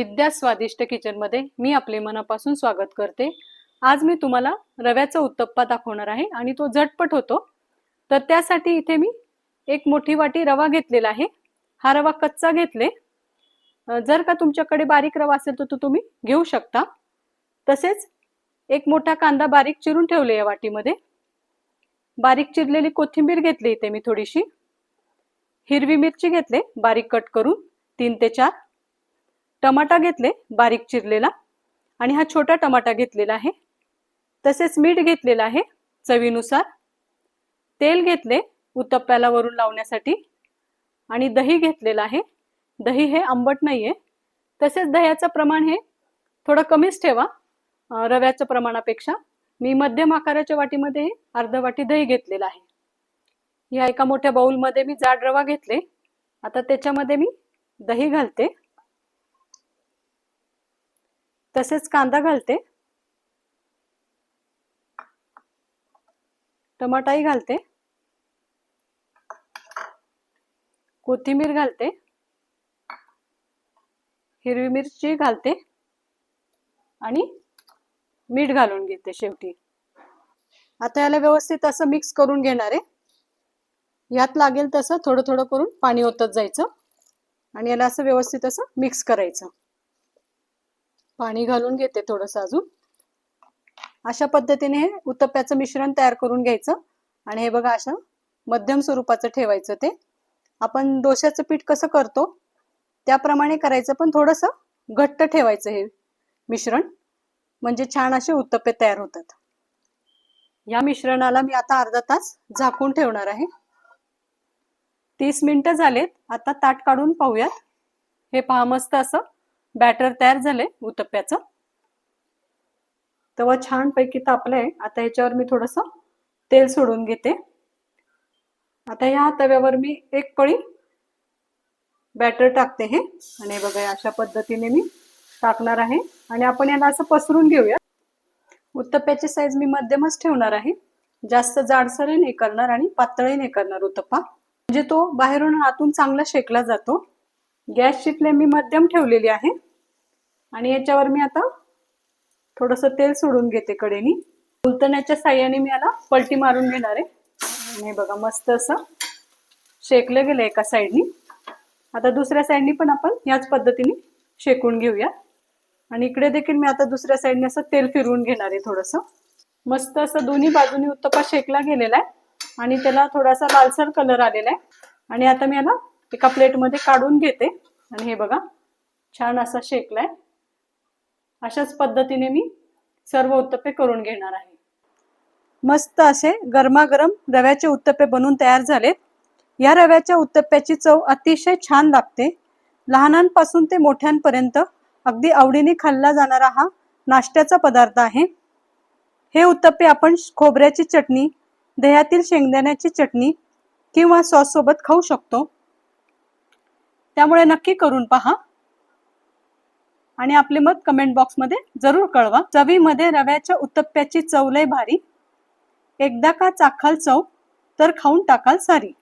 विद्या स्वादिष्ट किचनमध्ये मी आपले मनापासून स्वागत करते. आज मी तुम्हाला रव्याचा उत्तप्पा दाखवणार आहे आणि तो झटपट होतो. तर त्यासाठी इथे मी एक मोठी वाटी रवा घेतलेला आहे. हा रवा कच्चा घेतले. जर का तुमच्याकडे बारीक रवा असेल तर तो तुम्ही घेऊ शकता. तसेच एक मोठा कांदा बारीक चिरून ठेवले या वाटीमध्ये. बारीक चिरलेली कोथिंबीर घेतली इथे मी थोडीशी. हिरवी मिरची घेतले बारीक कट करून तीन ते चार. टमाटा घेतले बारीक चिरलेला. आणि हा छोटा टमाटा घेतलेला आहे. तसेच मीठ घेतलेलं आहे चवीनुसार. तेल घेतले उत्तप्प्याला वरून लावण्यासाठी. आणि दही घेतलेलं आहे. दही हे आंबट नाही आहे तसेच दह्याचं प्रमाण हे थोडं कमीच ठेवा रव्याच्या प्रमाणापेक्षा. मी मध्यम आकाराच्या वाटीमध्ये अर्ध वाटी दही घेतलेलं आहे. या एका मोठ्या बाऊलमध्ये मी जाड रवा घेतले. आता त्याच्यामध्ये मी दही घालते. तसेच कांदा घालते. टमाटाही घालते. कोथिंबीर घालते. हिरवी मिरची घालते. आणि मीठ घालून घेते शेवटी. आता याला व्यवस्थित असं मिक्स करून घेणार आहे. यात लागेल तसं थोडं थोडं करून पाणी ओतत जायचं. आणि याला असं व्यवस्थित असं मिक्स करायचं. पाणी घालून घेते थोडंसं अजून. अशा पद्धतीने हे उत्तप्प्याचं मिश्रण तयार करून घ्यायचं. आणि हे बघा असं मध्यम स्वरूपाचं ठेवायचं ते. आपण डोश्याचं पीठ कसं करतो? त्याप्रमाणे करायचं पण थोडंसं घट्ट ठेवायचं हे मिश्रण. म्हणजे छान असे उत्तप्पे तयार होतात. या मिश्रणाला मी आता अर्धा तास झाकून ठेवणार आहे. तीस मिनिटं झालेत. आता ताट काढून पाहूयात. हे पहा मस्त असं बॅटर तयार झालंय उतप्प्याचं तवा छान पैकी तापलंय. आता ह्याच्यावर मी थोडस तेल सोडून घेते. आता ह्या तव्यावर मी एक पळी बॅटर टाकते हे. आणि बघा अशा पद्धतीने मी टाकणार आहे. आणि आपण याला असं पसरून घेऊया. उत्तप्प्याची साईज मी मध्यमच ठेवणार आहे. जास्त जाडसरही नाही करणार आणि पातळही नाही करणार उत्तप्पा. म्हणजे तो बाहेरून आतून चांगला शेकला जातो. गॅसची फ्लेम मी मध्यम ठेवलेली आहे. आणि याच्यावर मी आता थोडंसं तेल सोडून घेते कडेनी. उलटण्याच्या साह्याने मी याला पलटी मारून घेणार आहे. आणि बघा मस्त असं शेकलं गेलं एका साईडनी. आता दुसऱ्या साईडनी पण आपण याच पद्धतीने शेकून घेऊया. आणि इकडे देखील मी आता दुसऱ्या साईडने असं तेल फिरवून घेणार आहे थोडंसं. मस्त असं दोन्ही बाजूनी उत्तपा शेकला गेलेला आहे. आणि त्याला थोडासा लालसर कलर आलेला आहे. आणि आता मी याला एका प्लेटमध्ये काढून घेते. आणि हे बघा छान असा शेकलाय. अशाच पद्धतीने मी सर्व उत्तप्पे करून घेणार आहे. मस्त असे गरमागरम रव्याचे उत्तप्पे बनवून तयार झालेत. या रव्याच्या उत्तप्प्याची चव अतिशय छान लागते. लहानांपासून ते मोठ्यांपर्यंत अगदी आवडीने खाल्ला जाणारा हा नाश्त्याचा पदार्थ आहे. हे उत्तप्पे आपण खोबऱ्याची चटणी दह्यातील शेंगदाण्याची चटणी किंवा सॉस सोबत खाऊ शकतो. त्यामुळे नक्की करून पहा. आणि आपले मत कमेंट बॉक्समध्ये जरूर कळवा. चवीमध्ये रव्याच्या उत्तप्प्याची चव लय भारी. एकदा का चाखाल चव तर खाऊन टाकाल सारी.